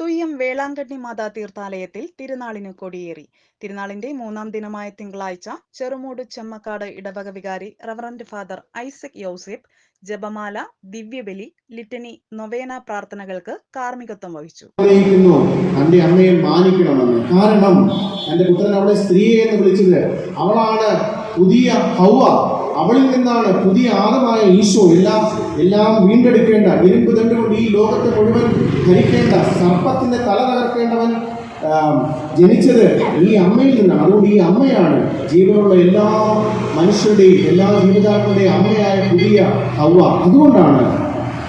തുയ്യം വേളാങ്കണ്ണി മാതാ തീർത്ഥാലയത്തിൽ തിരുനാളിന് കൊടിയേറി. തിരുനാളിന്റെ മൂന്നാം ദിനമായ തിങ്കളാഴ്ച ചെറുമൂട് ചെമ്മക്കാട് ഇടവക വികാരി റവറന്റ് ഫാദർ ഐസക് യൗസേപ്പ് ജപമാല ദിവ്യബലി ലിറ്റനി നൊവേന പ്രാർത്ഥനകൾക്ക് കാർമ്മികത്വം വഹിച്ചു. തന്റെ അമ്മയെ മാനിക്കണമെന്ന്. കാരണം തന്റെ പുത്രൻ അവളെ സ്ത്രീയെ എന്ന് വിളിച്ചത് അവളാണ്. പുതിയ ഹൗവ. അവളിൽ നിന്നാണ് പുതിയ ആദമായ ഈശോ എല്ലാം എല്ലാം വീണ്ടെടുക്കേണ്ട ഇരുമ്പ് തണ്ടുകൊണ്ട് ഈ ലോകത്തെ മുഴുവൻ ധരിക്കേണ്ട സർപ്പത്തിന്റെ തല തകർക്കേണ്ടവൻ ജനിച്ചത് ഈ അമ്മയിൽ നിന്നാണ്. അതുകൊണ്ട് ഈ അമ്മയാണ് ജീവനുള്ള എല്ലാ മനുഷ്യരുടെയും എല്ലാ ജീവിതാക്കളുടെയും അമ്മയായ പുതിയ ഹൗവ. അതുകൊണ്ടാണ്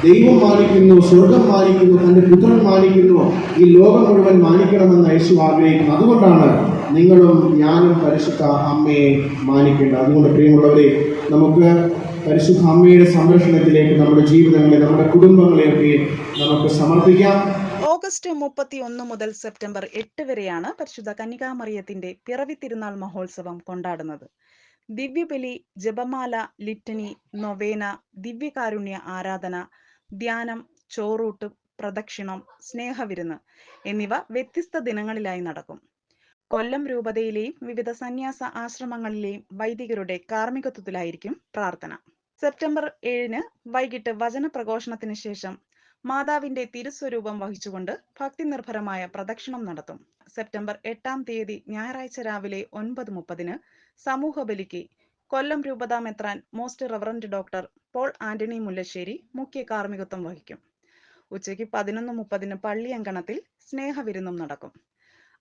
ദൈവം മാനിക്കുന്നു സ്വർഗം മാനിക്കുന്നു തന്റെ പുത്രൻ മാനിക്കുന്നു ഈ ലോകം മുഴുവൻ മാനിക്കണമെന്ന് യേശു ആഗ്രഹിക്കുന്നു. അതുകൊണ്ടാണ് നിങ്ങളും ഞാനും പരിശുദ്ധ അമ്മയെ മാനിക്കേണ്ട. അതുകൊണ്ട് പ്രിയമുള്ളവരെ നമുക്ക് പരിശുദ്ധ അമ്മയുടെ സംരക്ഷണത്തിലേക്ക് നമ്മുടെ ജീവിതങ്ങളെ നമ്മുടെ കുടുംബങ്ങളെയൊക്കെ നമുക്ക് സമർപ്പിക്കാം. ഓഗസ്റ്റ് മുപ്പത്തി ഒന്ന് മുതൽ സെപ്റ്റംബർ എട്ട് വരെയാണ് പരിശുദ്ധ കന്യകാമറിയത്തിന്റെ പിറവി തിരുനാൾ മഹോത്സവം കൊണ്ടാടുന്നത്. ദിവ്യബലി ജപമാല ലിറ്റനി നൊവേന ദിവ്യകാരുണ്യ ആരാധന ധ്യാനം ചോറൂട്ട് പ്രദക്ഷിണം സ്നേഹവിരുന്ന് എന്നിവ വ്യത്യസ്ത ദിനങ്ങളിലായി നടക്കും. കൊല്ലം രൂപതയിലെയും വിവിധ സന്യാസ ആശ്രമങ്ങളിലെയും വൈദികരുടെ കാർമ്മികത്വത്തിലായിരിക്കും പ്രാർത്ഥന. സെപ്റ്റംബർ ഏഴിന് വൈകിട്ട് വചന പ്രഘോഷണത്തിന് ശേഷം മാതാവിന്റെ തിരുസ്വരൂപം വഹിച്ചുകൊണ്ട് ഭക്തി നിർഭരമായ പ്രദക്ഷിണം നടത്തും. സെപ്റ്റംബർ എട്ടാം തീയതി ഞായറാഴ്ച രാവിലെ ഒൻപത് മുപ്പതിന് സമൂഹ ബലിക്ക് കൊല്ലം രൂപതാ മെത്രാൻ most reverend doctor Paul Antony Mullassery മുഖ്യ കാർമ്മികത്വം വഹിക്കും. ഉച്ചയ്ക്ക് പതിനൊന്ന് മുപ്പതിന് പള്ളിയങ്കണത്തിൽ സ്നേഹവിരുന്നും നടക്കും.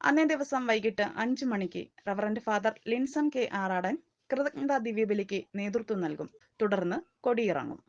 അന്നേ ദിവസം വൈകിട്ട് അഞ്ചു മണിക്ക് reverend father Linson K Aradan കൃതജ്ഞതാ ദിവ്യബലിക്ക് നേതൃത്വം നൽകും. തുടർന്ന് കൊടിയിറങ്ങും.